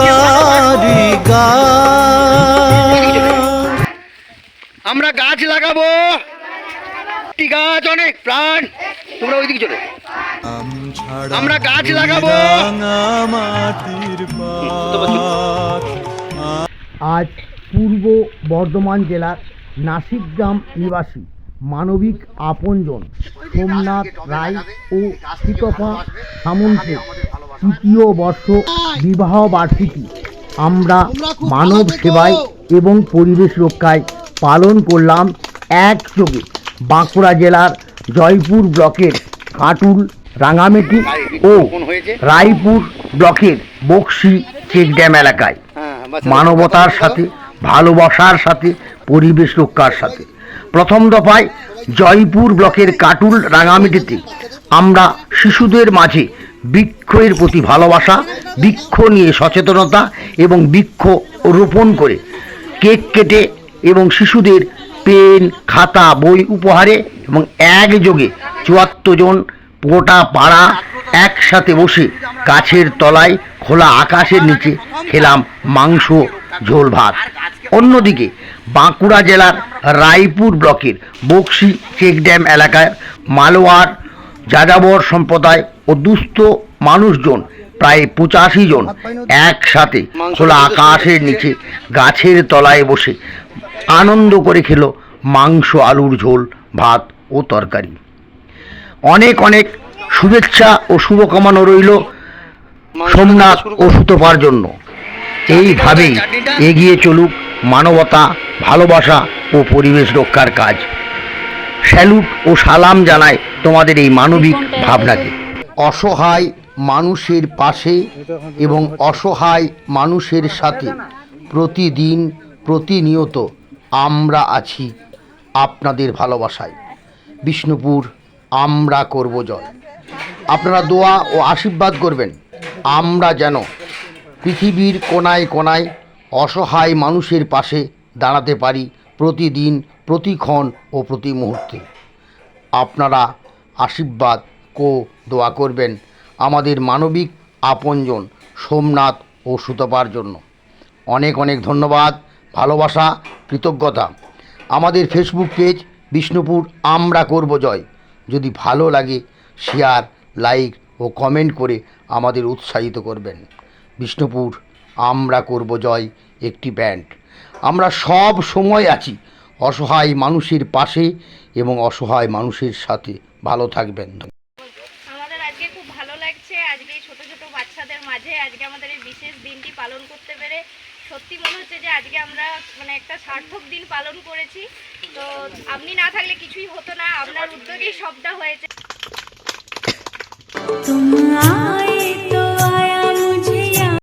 গাছ আমরা গাছ লাগাবো। গাছ অনেক প্রাণ। তোমরা ওইদিকে চলে আমরা গাছ লাগাবো। আজ পূর্ব বর্ধমান জেলার নাসিকগ্রাম নিবাসী মানবিক আপনজন সোমনাথ রায় ও শীতপা সামন্তের তৃতীয় বর্ষ বিবাহ বার্ষিকী। আমরা মানব সেবায় এবং পরিবেশ রক্ষায় পালন করলাম একযোগে বাঁকুড়া জেলার জয়পুর ব্লকের কাটুল রাঙামেটি ও রায়পুর ব্লকের বক্সি চেকড্যাম এলাকায়। মানবতার সাথে, ভালোবাসার সাথে, পরিবেশ রক্ষার সাথে। প্রথম দফায় জয়পুর ব্লকের কাটুল রাঙামিটিতে আমরা শিশুদের মাঝে বৃক্ষের প্রতি ভালোবাসা, বৃক্ষ নিয়ে সচেতনতা এবং বৃক্ষ রোপণ করে কেক কেটে এবং শিশুদের পেন, খাতা, বই উপহারে এবং একযোগে চুয়াত্তর জন গোটা পাড়া একসাথে বসে গাছের তলায় খোলা আকাশের নিচে খেলাম মাংস, ঝোল ভাত। অন্যদিকে বাঁকুড়া জেলার রায়পুর ব্লকের বক্সি চেকড্যাম এলাকায় মালোয়ার যাযাবর সম্প্রদায় ও দুস্থ মানুষজন প্রায় পঁচাশি জন একসাথে খোলা আকাশের নিচে গাছের তলায় বসে আনন্দ করে খেলো মাংস আলুর ঝোল ভাত ও তরকারি। অনেক অনেক শুভেচ্ছা ও শুভকামনা রইল সোমনাথ ও সুতপার জন্য। এইভাবেই এগিয়ে চলুক মানবতা ভালোবাসা ও পরিবেশ রক্ষার কাজ। স্যালুট ও সালাম জানায় তোমাদের এই মানবিক ভাবনাকে। অসহায় মানুষের পাশে এবং অসহায় মানুষের সাথে প্রতিদিন প্রতিনিয়ত আমরা আছি আপনাদের ভালোবাসায়। বিষ্ণুপুর, আমরা করব জয়। আপনারা দোয়া ও আশীর্বাদ করবেন। আমরা যেন পৃথিবীর কোনায় কোনায় অসহায় মানুষের পাশে দাঁড়াতে পারি প্রতিদিন, প্রতিক্ষণ ও প্রতি মুহূর্তে। আপনারা আশীর্বাদ কো দোয়া করবেন আমাদের মানবিক আপনজন সোমনাথ ও সুতপার জন্য। অনেক অনেক ধন্যবাদ, ভালোবাসা, কৃতজ্ঞতা। আমাদের ফেসবুক পেজ বিষ্ণুপুর আমরা করব জয়। যদি ভালো লাগে শেয়ার লাইক ও কমেন্ট করে আমাদের উৎসাহিত করবেন। বিষ্ণুপুর আমরা করব জয় একটি ব্যান্ড আমরা সব সময় আছি। অসহায় মানুষের পাশে এবং অসহায় মানুষের সাথে। ভালো থাকবেন। আমাদের আজকে খুব ভালো লাগছে। আজকে ছোট ছোট বাচ্চাদের মাঝে আজকে আমাদের এই বিশেষ দিনটি পালন করতে পেরে। সত্যি মনে হচ্ছে যে আজকে আমরা মানে একটা সার্থক দিন পালন করেছি। তো আপনি না থাকলে কিছুই হতো না। আপনার উদ্যোগেই সবটা হয়েছে। তুমি